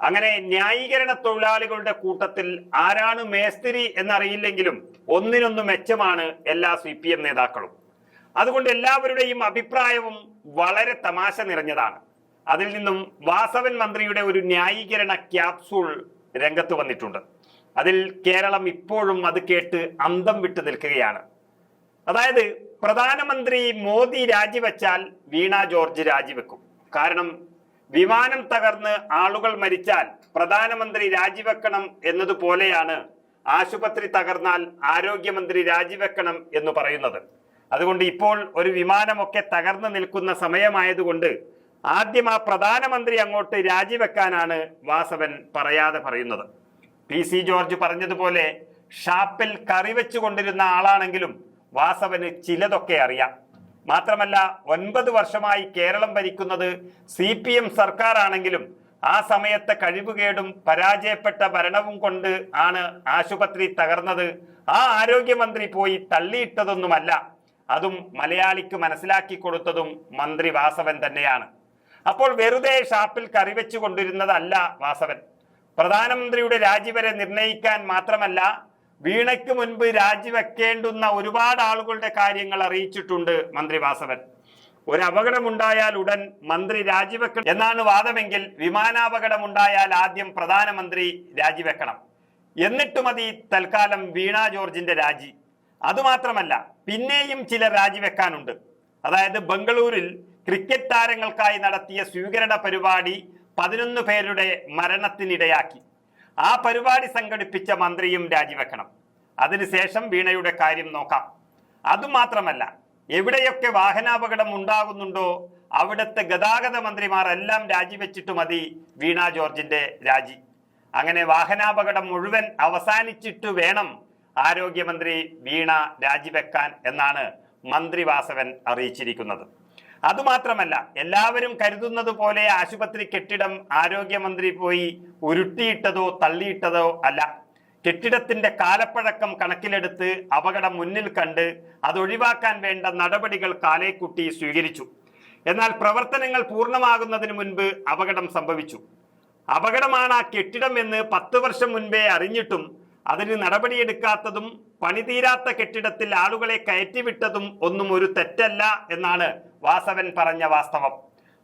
അങ്ങനെ ന്യായീകരണ തൊഴിലാളികളുടെ കൂട്ടത്തിൽ ആരാണ് മേസ്തിരി എന്നറിയില്ലെങ്കിലും ഒന്നിനൊന്ന് മെച്ചമാണ് എല്ലാ സി പി എം നേതാക്കളും. അതുകൊണ്ട് എല്ലാവരുടെയും അഭിപ്രായവും വളരെ തമാശ നിറഞ്ഞതാണ്. അതിൽ നിന്നും വാസവൻ മന്ത്രിയുടെ ഒരു ന്യായീകരണ ക്യാപ്സൂൾ രംഗത്ത് വന്നിട്ടുണ്ട്. അതിൽ കേരളം ഇപ്പോഴും അത് കേട്ട് അന്തം വിട്ടു നിൽക്കുകയാണ്. അതായത് പ്രധാനമന്ത്രി മോദി രാജിവെച്ചാൽ വീണ ജോർജ് രാജിവെക്കും. കാരണം വിമാനം തകർന്ന് ആളുകൾ മരിച്ചാൽ പ്രധാനമന്ത്രി രാജിവെക്കണം എന്നതുപോലെയാണ് ആശുപത്രി തകർന്നാൽ ആരോഗ്യമന്ത്രി രാജിവെക്കണം എന്ന് പറയുന്നത്. അതുകൊണ്ട് ഇപ്പോൾ ഒരു വിമാനമൊക്കെ തകർന്നു നിൽക്കുന്ന സമയമായതുകൊണ്ട് ആദ്യം ആ പ്രധാനമന്ത്രി അങ്ങോട്ട് രാജിവെക്കാനാണ് വാസവൻ പറയാതെ പറയുന്നത്. പി സി ജോർജ് പറഞ്ഞതുപോലെ ഷാപ്പിൽ കറി വെച്ചുകൊണ്ടിരുന്ന ആളാണെങ്കിലും വാസവന് ചിലതൊക്കെ അറിയാം. മാത്രമല്ല ഒൻപത് വർഷമായി കേരളം ഭരിക്കുന്നത് സി പി എം സർക്കാരാണെങ്കിലും ആ സമയത്തെ കഴിവുകേടും പരാജയപ്പെട്ട ഭരണവും കൊണ്ട് ആണ് ആശുപത്രി തകർന്നത്. ആ ആരോഗ്യമന്ത്രി പോയി തള്ളിയിട്ടതൊന്നുമല്ല അതും മലയാളിക്ക് മനസ്സിലാക്കി കൊടുത്തതും മന്ത്രി വാസവൻ തന്നെയാണ്. അപ്പോൾ വെറുതെ ഷാപ്പിൽ കറിവെച്ചു കൊണ്ടിരുന്നതല്ല വാസവൻ. പ്രധാനമന്ത്രിയുടെ രാജി വരെ നിർണയിക്കാൻ മാത്രമല്ല വീണയ്ക്ക് മുൻപ് രാജിവെക്കേണ്ടുന്ന ഒരുപാട് ആളുകളുടെ കാര്യങ്ങൾ അറിയിച്ചിട്ടുണ്ട് മന്ത്രി വാസവൻ. ഒരു അപകടമുണ്ടായാൽ ഉടൻ മന്ത്രി രാജിവെക്കണം എന്നാണ് വാദമെങ്കിൽ വിമാനാപകടമുണ്ടായാൽ ആദ്യം പ്രധാനമന്ത്രി രാജിവെക്കണം. എന്നിട്ട് മതി തൽക്കാലം വീണ ജോർജിന്റെ രാജി. അതുമാത്രമല്ല പിന്നെയും ചിലർ രാജിവെക്കാനുണ്ട്. അതായത് ബംഗളൂരിൽ ക്രിക്കറ്റ് താരങ്ങൾക്കായി നടത്തിയ സ്വീകരണ പരിപാടി പതിനൊന്ന് പേരുടെ മരണത്തിനിടയാക്കി. ആ പരിപാടി സംഘടിപ്പിച്ച മന്ത്രിയും രാജിവെക്കണം. അതിനുശേഷം വീണയുടെ കാര്യം നോക്കാം. അതുമാത്രമല്ല എവിടെയൊക്കെ വാഹനാപകടം ഉണ്ടാകുന്നുണ്ടോ അവിടുത്തെ ഗതാഗത മന്ത്രിമാരെല്ലാം രാജിവെച്ചിട്ട് മതി വീണ ജോർജിന്റെ രാജി. അങ്ങനെ വാഹനാപകടം മുഴുവൻ അവസാനിച്ചിട്ട് വേണം ആരോഗ്യമന്ത്രി വീണ രാജിവെക്കാൻ എന്നാണ് മന്ത്രി വാസവൻ അറിയിച്ചിരിക്കുന്നത്. അതുമാത്രമല്ല എല്ലാവരും കരുതുന്നത് പോലെ ആശുപത്രി കെട്ടിടം ആരോഗ്യമന്ത്രി പോയി ഉരുട്ടിയിട്ടതോ തള്ളിയിട്ടതോ അല്ല. കെട്ടിടത്തിന്റെ കാലപ്പഴക്കം കണക്കിലെടുത്ത് അപകടം മുന്നിൽ കണ്ട് അതൊഴിവാക്കാൻ വേണ്ട നടപടികൾ കാലേക്കുട്ടി സ്വീകരിച്ചു. എന്നാൽ പ്രവർത്തനങ്ങൾ പൂർണമാകുന്നതിന് മുൻപ് അപകടം സംഭവിച്ചു. അപകടമാണ് ആ കെട്ടിടം എന്ന് പത്ത് വർഷം മുൻപേ അറിഞ്ഞിട്ടും അതിന് നടപടിയെടുക്കാത്തതും പണിതീരാത്ത കെട്ടിടത്തിൽ ആളുകളെ കയറ്റിവിട്ടതും ഒന്നും ഒരു തെറ്റല്ല എന്നാണ് വാസവൻ പറഞ്ഞ വാസ്തവം.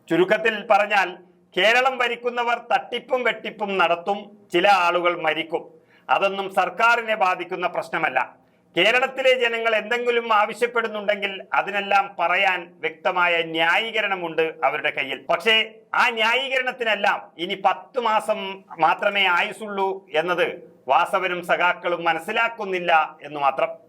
ചുരുക്കത്തിൽ പറഞ്ഞാൽ കേരളം ഭരിക്കുന്നവർ തട്ടിപ്പും വെട്ടിപ്പും നടത്തും ചില ആളുകൾ മരിക്കും. അതൊന്നും സർക്കാരിനെ ബാധിക്കുന്ന പ്രശ്നമല്ല. കേരളത്തിലെ ജനങ്ങൾ എന്തെങ്കിലും ആവശ്യപ്പെടുന്നുണ്ടെങ്കിൽ അതിനെല്ലാം പറയാൻ വ്യക്തമായ ന്യായീകരണമുണ്ട് അവരുടെ കയ്യിൽ. പക്ഷേ ആ ന്യായീകരണത്തിനെല്ലാം ഇനി പത്തു മാസം മാത്രമേ ആയുസുള്ളൂ എന്നത് വാസവനും സഖാക്കളും മനസ്സിലാക്കുന്നില്ല എന്ന് മാത്രം.